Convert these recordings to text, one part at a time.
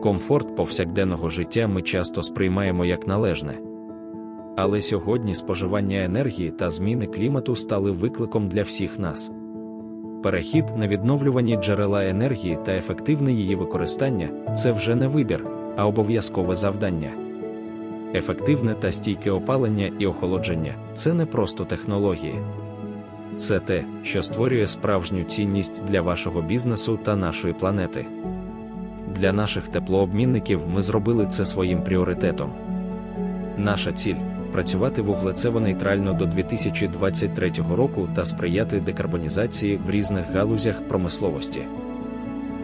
Комфорт повсякденного життя ми часто сприймаємо як належне. Але сьогодні споживання енергії та зміни клімату стали викликом для всіх нас. Перехід на відновлювані джерела енергії та ефективне її використання це вже не вибір, а обов'язкове завдання. Ефективне та стійке опалення і охолодження це не просто технології. Це те, що створює справжню цінність для вашого бізнесу та нашої планети. Для наших теплообмінників ми зробили це своїм пріоритетом. Наша ціль працювати вуглецево-нейтрально до 2023 року та сприяти декарбонізації в різних галузях промисловості.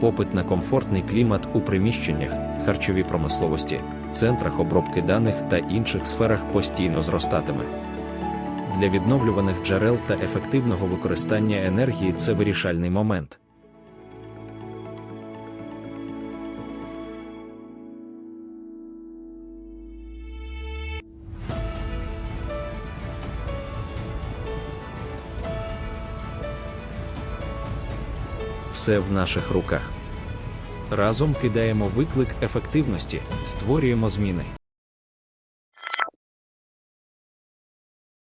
Попит на комфортний клімат у приміщеннях, харчовій промисловості, центрах обробки даних та інших сферах постійно зростатиме. Для відновлюваних джерел та ефективного використання енергії це вирішальний момент. Все в наших руках. Разом кидаємо виклик ефективності, створюємо зміни.